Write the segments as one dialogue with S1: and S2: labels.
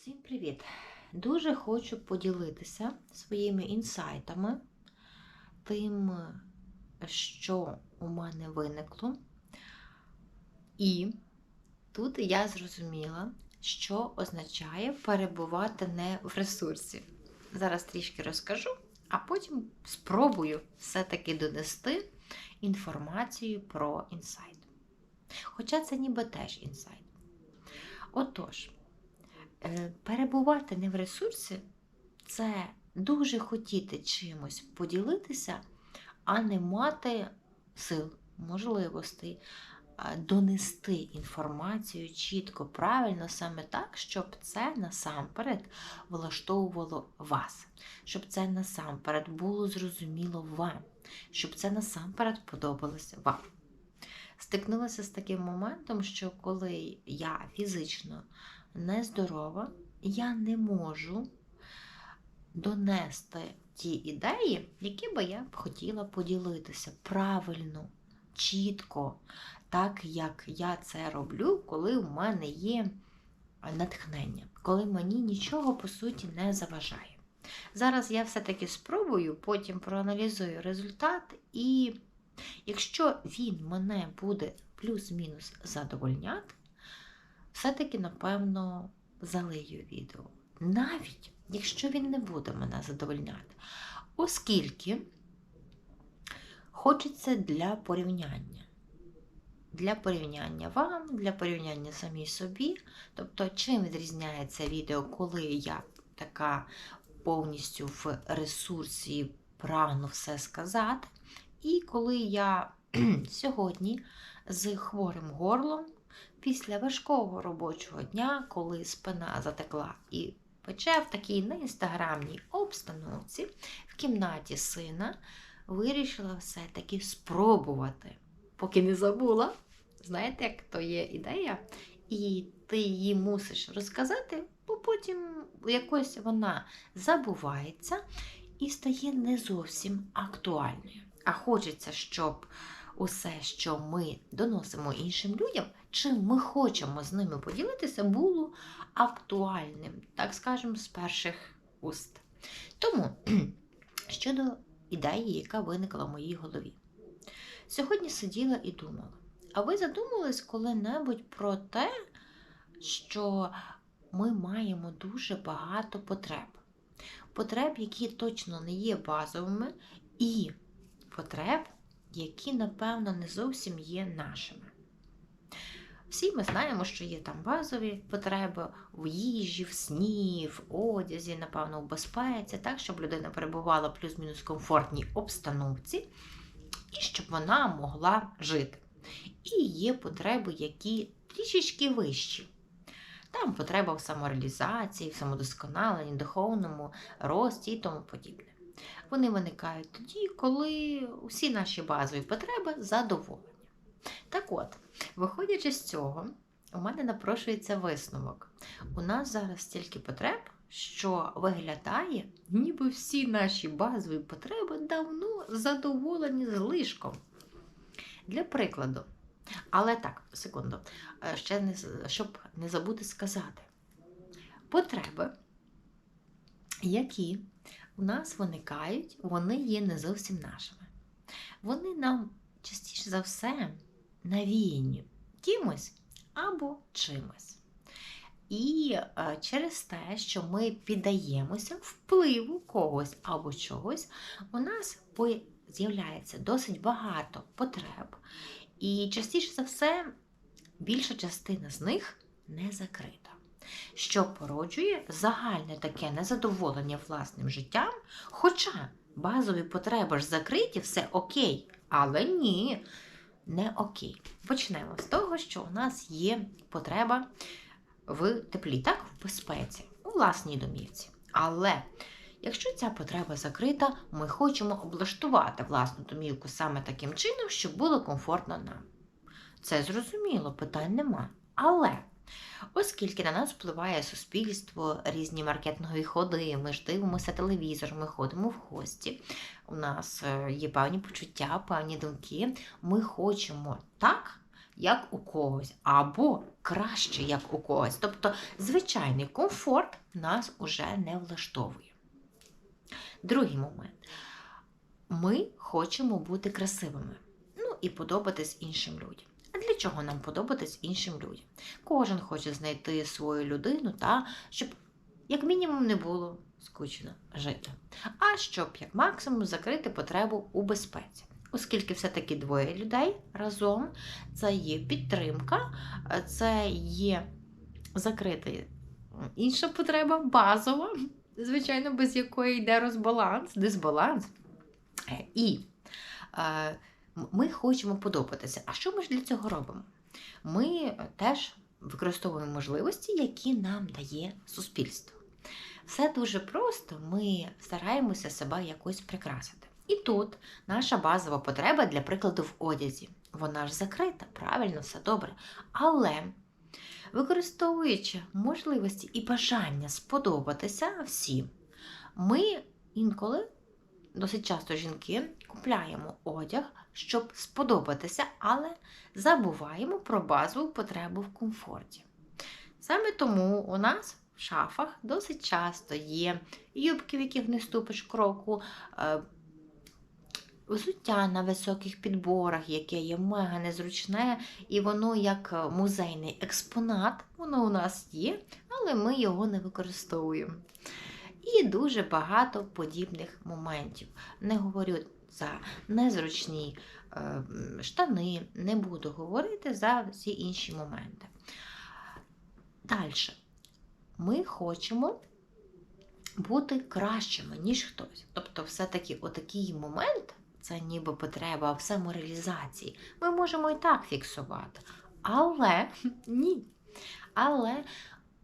S1: Всім привіт! Дуже хочу поділитися своїми інсайтами, тим, що у мене виникло. І тут я зрозуміла, що означає перебувати не в ресурсі. Зараз трішки розкажу, а потім спробую все-таки донести інформацію про інсайт. Хоча це ніби теж інсайт. Отож. Е, перебувати не в ресурсі це дуже хотіти чимось поділитися, а не мати сил, можливостей донести інформацію чітко, правильно, саме так, щоб це насамперед влаштовувало вас, щоб це насамперед було зрозуміло вам, щоб це насамперед подобалося вам. Стикнулася з таким моментом, що коли я фізично нездорова, я не можу донести ті ідеї, які би я б хотіла поділитися правильно, чітко, так як я це роблю, коли в мене є натхнення, коли мені нічого по суті не заважає. Зараз я все-таки спробую, потім проаналізую результат, і якщо він мене буде плюс-мінус задовольняти, все-таки, напевно, залию відео. Навіть якщо він не буде мене задовольняти. Оскільки хочеться для порівняння. Для порівняння вам, для порівняння самій собі. Тобто, чим відрізняється відео, коли я така повністю в ресурсі прагну все сказати. І коли я сьогодні з хворим горлом після важкого робочого дня, коли спина затекла і пече в такій неінстаграмній обстановці в кімнаті сина, вирішила все-таки спробувати, поки не забула. Знаєте, як то є ідея, і ти її мусиш розказати, бо потім якось вона забувається і стає не зовсім актуальною. А хочеться, щоб усе, що ми доносимо іншим людям, чим ми хочемо з ними поділитися, було актуальним, так скажемо, з перших уст. Тому щодо ідеї, яка виникла в моїй голові. Сьогодні сиділа і думала. А ви задумались коли-небудь про те, що ми маємо дуже багато потреб. Потреб, які точно не є базовими, і потреб, які, напевно, не зовсім є нашими. Всі ми знаємо, що є там базові потреби в їжі, в сні, в одязі, напевно, в безпеці, так, щоб людина перебувала в плюс-мінус комфортній обстановці, і щоб вона могла жити. І є потреби, які трішечки вищі. Там потреба в самореалізації, в самодосконаленні, духовному рості і тому подібне. Вони виникають тоді, коли всі наші базові потреби задоволені. Так от, виходячи з цього, у мене напрошується висновок. У нас зараз стільки потреб, що виглядає, ніби всі наші базові потреби давно задоволені злишком. Для прикладу. Але так, секунду, ще не, щоб не забути сказати. Потреби, які у нас виникають, вони є не зовсім нашими. Вони нам частіше за все навіяні кимось або чимось. І е, через те, що ми піддаємося впливу когось або чогось, у нас з'являється досить багато потреб. І частіше за все, більша частина з них не закрита, що породжує загальне таке незадоволення власним життям. Хоча базові потреби ж закриті, все окей, але ні, не окей. Почнемо з того, що у нас є потреба в теплі, так, в безпеці, у власній домівці. Але якщо ця потреба закрита, ми хочемо облаштувати власну домівку саме таким чином, щоб було комфортно нам. Це зрозуміло, питань нема. Але Оскільки на нас впливає суспільство, різні маркетингові ходи, ми ж дивимося телевізор, ми ходимо в гості, у нас е, є певні почуття, певні думки. Ми хочемо так, як у когось, або краще, як у когось. Тобто, звичайний комфорт нас уже не влаштовує. Другий момент. Ми хочемо бути красивими, ну і подобатись іншим людям. Чого нам подобатись іншим людям? Кожен хоче знайти свою людину, та щоб як мінімум не було скучно жити. А щоб як максимум закрити потребу у безпеці. Оскільки все-таки двоє людей разом це є підтримка, це є закрити інша потреба, базова, звичайно, без якої йде розбаланс, дисбаланс. І е, ми хочемо подобатися. А що ми ж для цього робимо? Ми теж використовуємо можливості, які нам дає суспільство. Все дуже просто, ми стараємося себе якось прикрасити. І тут наша базова потреба, для прикладу, в одязі. Вона ж закрита, правильно, все добре. Але використовуючи можливості і бажання сподобатися всім, ми інколи, досить часто жінки, купляємо одяг, щоб сподобатися, але забуваємо про базову потребу в комфорті. Саме тому у нас в шафах досить часто є юбки, в яких не ступиш кроку. Е, взуття на високих підборах, яке є мега незручне, і воно як е, музейний експонат, воно у нас є, але ми його не використовуємо. І дуже багато подібних моментів. Не говорю за незручні е, штани, не буду говорити за всі інші моменти. Далі. Ми хочемо бути кращими, ніж хтось. Тобто, все-таки отакий момент це ніби потреба в самореалізації. Ми можемо і так фіксувати. Але ні. Але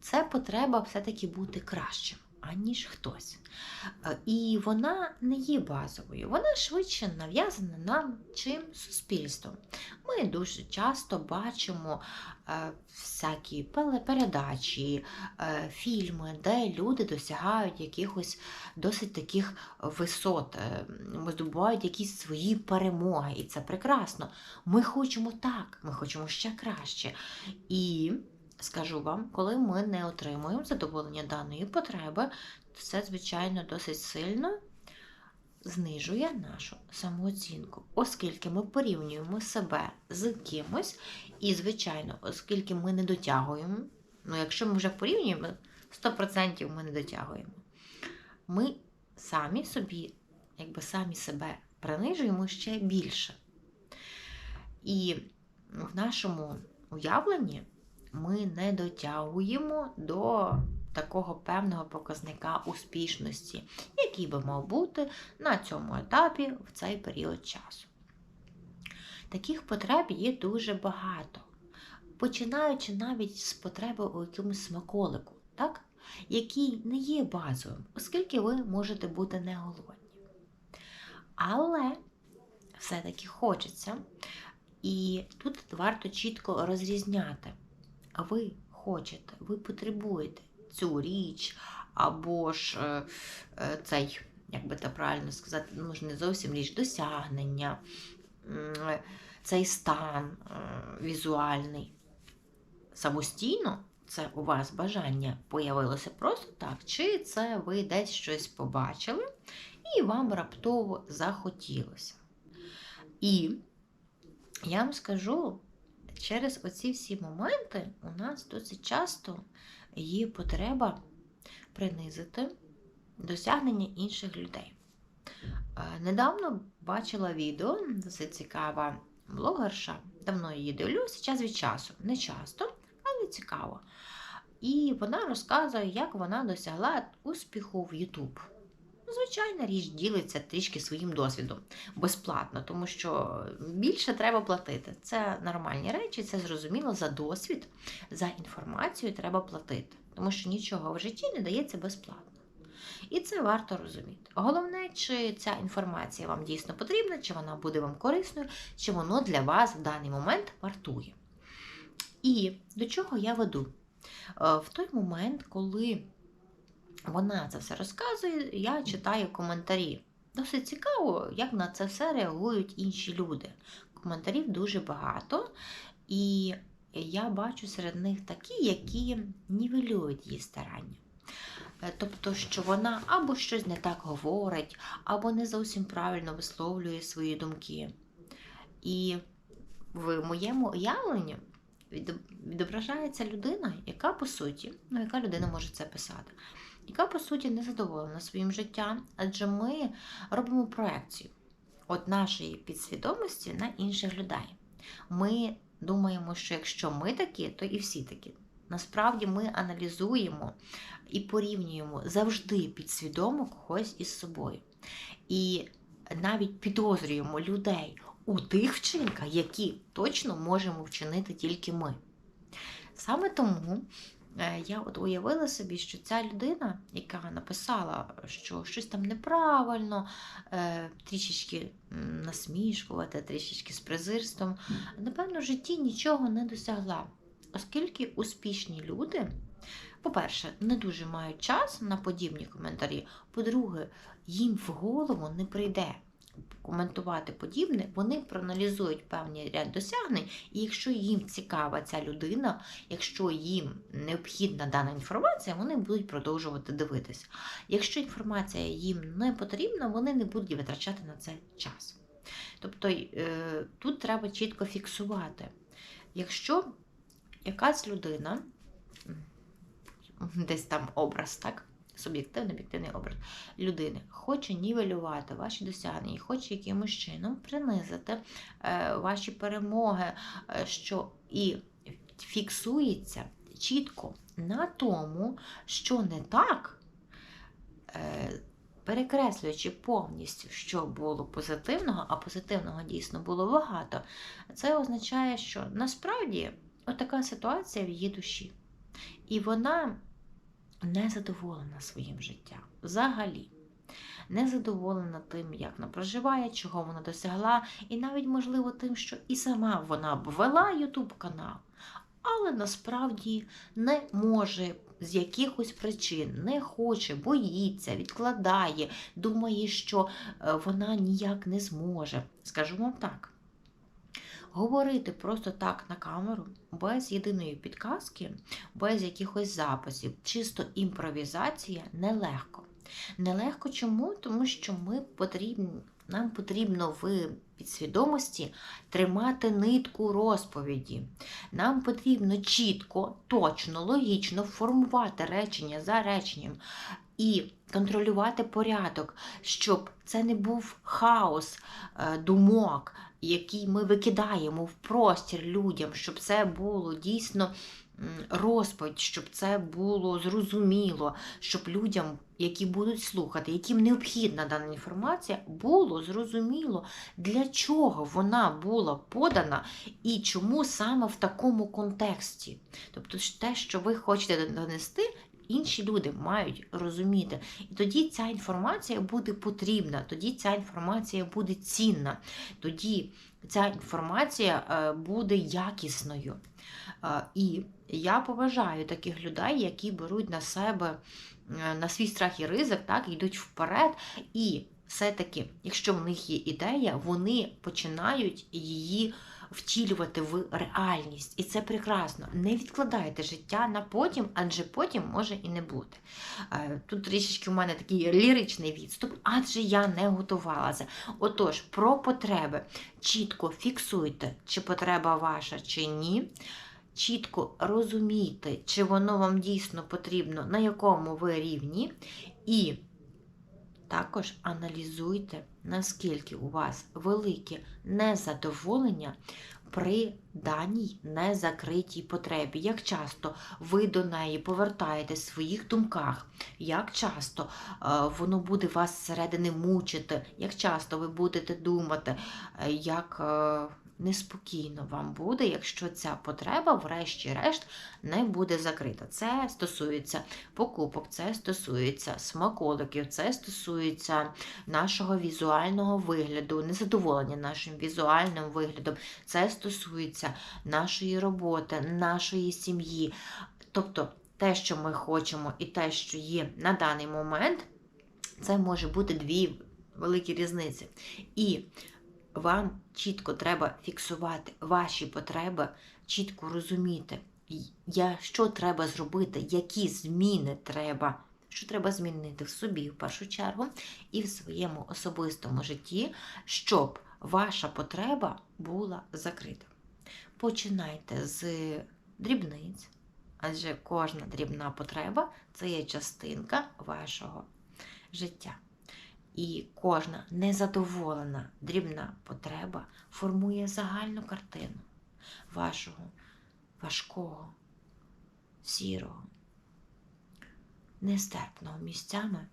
S1: це потреба все-таки бути кращим аніж хтось. Е, і вона не є базовою, вона швидше нав'язана нам чим суспільством. Ми дуже часто бачимо е, всякі передачі, е, фільми, де люди досягають якихось досить таких висот, здобувають якісь свої перемоги. І це прекрасно. Ми хочемо так, ми хочемо ще краще. І скажу вам, коли ми не отримуємо задоволення даної потреби, це, звичайно, досить сильно знижує нашу самооцінку, оскільки ми порівнюємо себе з кимось, і, звичайно, оскільки ми не дотягуємо, ну, якщо ми вже порівнюємо, 100% ми не дотягуємо. Ми самі собі, якби самі себе принижуємо ще більше. І в нашому уявленні ми не дотягуємо до такого певного показника успішності, який би мав бути на цьому етапі в цей період часу. Таких потреб є дуже багато, починаючи навіть з потреби у якомусь смаколику, так? який не є базовим, оскільки ви можете бути не голодні. Але все-таки хочеться. І тут варто чітко розрізняти а ви хочете, ви потребуєте цю річ, або ж е, е, цей, як би це правильно сказати, ну не зовсім річ досягнення, е, цей стан візуальний. Самостійно це у вас бажання появилося просто так, чи це ви десь щось побачили, і вам раптово захотілося. І я вам скажу, через оці всі моменти у нас досить часто є потреба принизити досягнення інших людей. Е, недавно бачила відео, досить цікава блогерша, давно її дивлюся, час від часу. Не часто, але цікаво. І вона розказує, як вона досягла успіху в YouTube звичайна річ ділиться трішки своїм досвідом безплатно, тому що більше треба платити. Це нормальні речі, це зрозуміло за досвід, за інформацію треба платити, тому що нічого в житті не дається безплатно. І це варто розуміти. Головне, чи ця інформація вам дійсно потрібна, чи вона буде вам корисною, чи воно для вас в даний момент вартує. І до чого я веду? Е, в той момент, коли вона це все розказує, я читаю коментарі. Досить цікаво, як на це все реагують інші люди. Коментарів дуже багато. І я бачу серед них такі, які нівелюють її старання. Е, Тобто, що вона або щось не так говорить, або не зовсім правильно висловлює свої думки. І в моєму уявленні відображається людина, яка по суті, ну яка людина може це писати, яка по суті не задоволена своїм життям, адже ми робимо проекцію от нашої підсвідомості на інших людей. Ми думаємо, що якщо ми такі, то і всі такі. Насправді ми аналізуємо і порівнюємо завжди підсвідомо когось із собою. І навіть підозрюємо людей у тих вчинках, які точно можемо вчинити тільки ми. Sаме тому я от уявила собі, що ця людина, яка написала, що щось там неправильно, е, трішечки насмішкувати, трішечки з презирством, напевно, в житті нічого не досягла. Оскільки успішні люди, по-перше, не дуже мають час на подібні коментарі. По-друге, їм в голову не прийде коментувати подібне, вони проаналізують певний ряд досягнень, і якщо їм цікава ця людина, якщо їм необхідна дана інформація, вони будуть продовжувати дивитися. Якщо інформація їм не потрібна, вони не будуть витрачати на це час. Тобто е, тут треба чітко фіксувати. Якщо якась людина, десь там образ, так? Суб'єктивний, об'єктивний образ людини хоче нівелювати ваші досягнення, хоче якимось чином принизити е, ваші перемоги, е, що і фіксується чітко на тому, що не так, е, перекреслюючи повністю, що було позитивного, а позитивного дійсно було багато, це означає, що насправді отака ситуація в її душі. І вона не задоволена своїм життям. Взагалі. Не задоволена тим, як вона проживає, чого вона досягла, і навіть, можливо, тим, що і сама вона б вела Ютуб канал, але насправді не може з якихось причин, не хоче, боїться, відкладає, думає, що е, вона ніяк не зможе. Скажу вам так. Говорити просто так на камеру, без єдиної підказки, без якихось записів, чисто імпровізація нелегко. Нелегко чому? Тому що ми потрібні, нам потрібно в підсвідомості тримати нитку розповіді. Нам потрібно чітко, точно, логічно формувати речення за реченням і контролювати порядок, щоб це не був хаос е, думок, який ми викидаємо в простір людям, щоб це було дійсно розповідь, щоб це було зрозуміло, щоб людям, які будуть слухати, яким необхідна дана інформація, було зрозуміло, для чого вона була подана і чому саме в такому контексті. Тобто те, що ви хочете донести. Інші люди мають розуміти. І тоді ця інформація буде потрібна, тоді ця інформація буде цінна, тоді ця інформація е, буде якісною. Е, І я поважаю таких людей, які беруть на себе е, на свій страх і ризик, так, йдуть вперед. І все-таки, якщо в них є ідея, вони починають її втілювати в реальність. І це прекрасно. Не відкладайте життя на потім, адже потім може і не бути. Е, Тут трішечки в мене такий ліричний відступ, адже я не готувалася. Отож, про потреби чітко фіксуйте, чи потреба ваша, чи ні. Чітко розумійте, чи воно вам дійсно потрібно, на якому ви рівні, і також аналізуйте, наскільки у вас велике незадоволення при даній незакритій потребі. Як часто ви до неї повертаєте в своїх думках, як часто е, воно буде вас зсередини мучити, як часто ви будете думати, е, як е, неспокійно вам буде, якщо ця потреба, врешті-решт, не буде закрита. Це стосується покупок, це стосується смаколиків, це стосується нашого візуального вигляду, незадоволення нашим візуальним виглядом, це стосується нашої роботи, нашої сім'ї. Тобто те, що ми хочемо, і те, що є на даний момент, це може бути дві великі різниці. І вам чітко треба фіксувати ваші потреби, чітко розуміти, я, що треба зробити, які зміни треба, що треба змінити в собі в першу чергу, і в своєму особистому житті, щоб ваша потреба була закрита. Починайте з дрібниць, адже кожна дрібна потреба це є частинка вашого життя. І кожна незадоволена дрібна потреба формує загальну картину вашого важкого, сірого, нестерпного місцями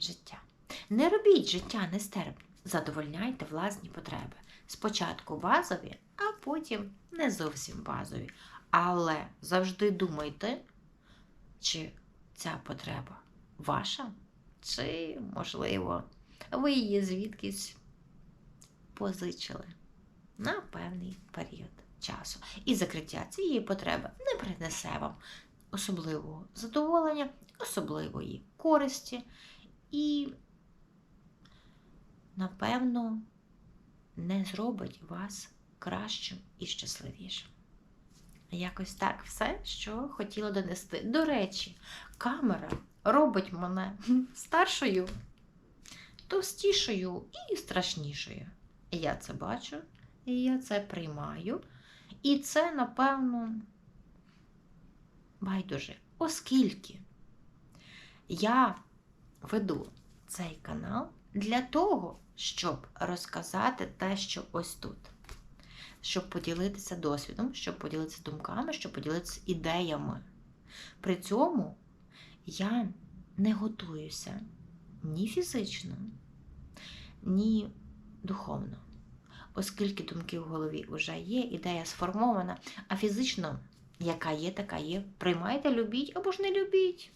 S1: життя. Не робіть життя нестерпним, задовольняйте власні потреби. Спочатку базові, а потім не зовсім базові. Але завжди думайте, чи ця потреба ваша, чи, можливо, ви її звідкись позичили на певний період часу. І закриття цієї потреби не принесе вам особливого задоволення, особливої користі і, напевно, не зробить вас кращим і щасливішим. Якось так все, що хотіла донести. До речі, камера робить мене старшою, товстішою і страшнішою. Я це бачу, і я це приймаю. І це, напевно, байдуже, оскільки я веду цей канал для того, щоб розказати те, що ось тут. Щоб поділитися досвідом, щоб поділитися думками, щоб поділитися ідеями. При цьому я не готуюся ні фізично, ні духовно, оскільки думки в голові вже є, ідея сформована, а фізично, яка є, така є. Приймайте, любіть або ж не любіть.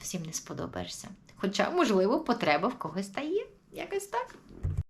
S1: Всім не сподобаєшся. Хоча, можливо, потреба в когось та є. Якось так.